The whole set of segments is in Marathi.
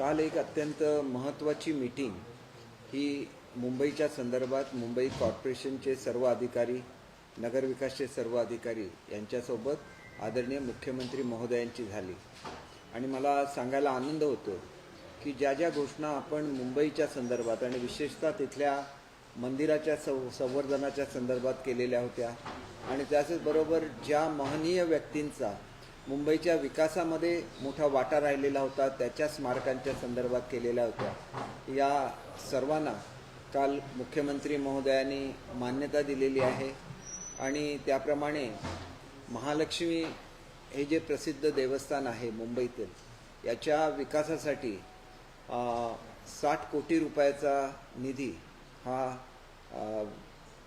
काल एक अत्यंत महत्त्वाची मीटिंग ही मुंबईच्या संदर्भात मुंबई कॉर्पोरेशनचे सर्व अधिकारी नगरविकासचे सर्व अधिकारी यांच्यासोबत आदरणीय मुख्यमंत्री महोदयांची झाली. आणि मला सांगायला आनंद होतो की ज्या ज्या घोषणा आपण मुंबईच्या संदर्भात आणि विशेषतः तिथल्या मंदिराच्या सं संवर्धनाच्या संदर्भात केलेल्या होत्या आणि त्याचबरोबर ज्या महनीय व्यक्तींचा मुंबईच्या विकासामध्ये मोठा वाटा राहिलेला होता. त्याच्या स्मारकांच्या संदर्भात केलेल्या होत्या. या सर्वांना काल मुख्यमंत्री महोदयांनी मान्यता दिलेली आहे. आणि त्याप्रमाणे महालक्ष्मी हे जे प्रसिद्ध देवस्थान आहे मुंबईतील याच्या विकासासाठी साठ कोटी रुपयाचा निधी हा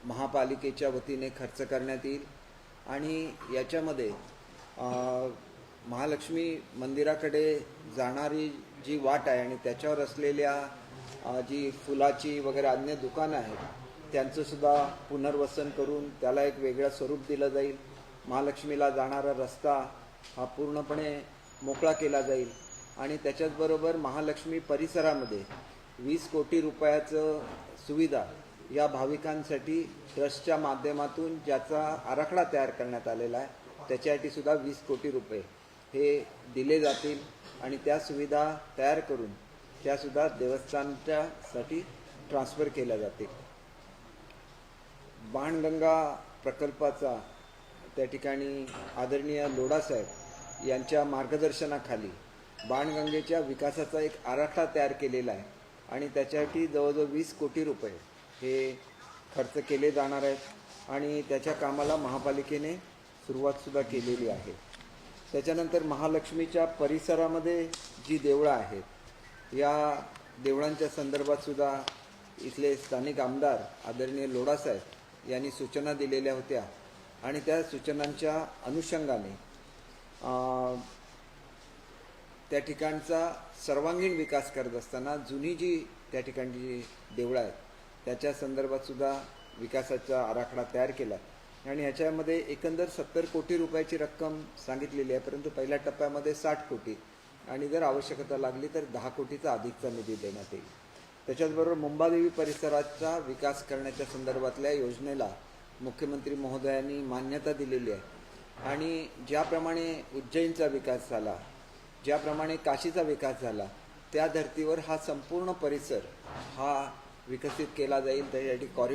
महापालिकेच्या वतीने खर्च करण्यात येईल. आणि याच्यामध्ये महालक्ष्मी मंदिराकडे जाणारी जी वाट आहे आणि त्याच्यावर असलेल्या जी फुलाची वगैरे अन्य दुकानं आहेत त्यांचं सुद्धा पुनर्वसन करून त्याला एक वेगळं स्वरूप दिलं जाईल. महालक्ष्मीला जाणारा रस्ता हा पूर्णपणे मोकळा केला जाईल. आणि त्याच्याचबरोबर महालक्ष्मी परिसरामध्ये वीस कोटी रुपयाचं सुविधा या भाविकांसाठी ट्रस्टच्या माध्यमातून ज्याचा आराखडा तयार करण्यात आलेला आहे त्याच्यासाठी सुद्धा वीस कोटी रुपये हे दिले जातील आणि त्या सुविधा तयार करून त्यासुद्धा देवस्थानच्यासाठी ट्रान्स्फर केल्या जातील. बाणगंगा प्रकल्पाचा त्या ठिकाणी आदरणीय लोढासाहेब यांच्या मार्गदर्शनाखाली बाणगंगेच्या विकासाचा एक आराखडा तयार केलेला आहे आणि त्याच्यासाठी जवळजवळ वीस कोटी रुपये हे खर्च केले जाणार आहेत आणि त्याच्या कामाला महापालिकेने सुरुवातसुद्धा केलेली आहे. त्याच्यानंतर महालक्ष्मीच्या परिसरामध्ये जी देवळं आहेत या देवळांच्या संदर्भात सुद्धा इथले स्थानिक आमदार आदरणीय लोढासाहेब यांनी सूचना दिलेल्या होत्या आणि त्या सूचनांच्या अनुषंगाने त्या ठिकाणचा सर्वांगीण विकास करत असताना जुनी जी त्या ठिकाणची जी देवळं आहेत त्याच्या संदर्भात सुद्धा विकासाचा आराखडा तयार केला. आणि ह्याच्यामध्ये एकंदर सत्तर कोटी रुपयाची रक्कम सांगितलेली आहे परंतु पहिल्या टप्प्यामध्ये साठ कोटी. आणि जर आवश्यकता लागली तर दहा कोटीचा अधिकचा निधी देण्यात येईल. त्याच्याचबरोबर मुंबादेवी परिसराचा विकास करण्याच्या संदर्भातल्या योजनेला मुख्यमंत्री महोदयांनी मान्यता दिलेली आहे. आणि ज्याप्रमाणे उज्जैनचा विकास झाला ज्याप्रमाणे काशीचा विकास झाला त्या धर्तीवर हा संपूर्ण परिसर हा विकसित केला जाईल त्यासाठी कॉरिडॉर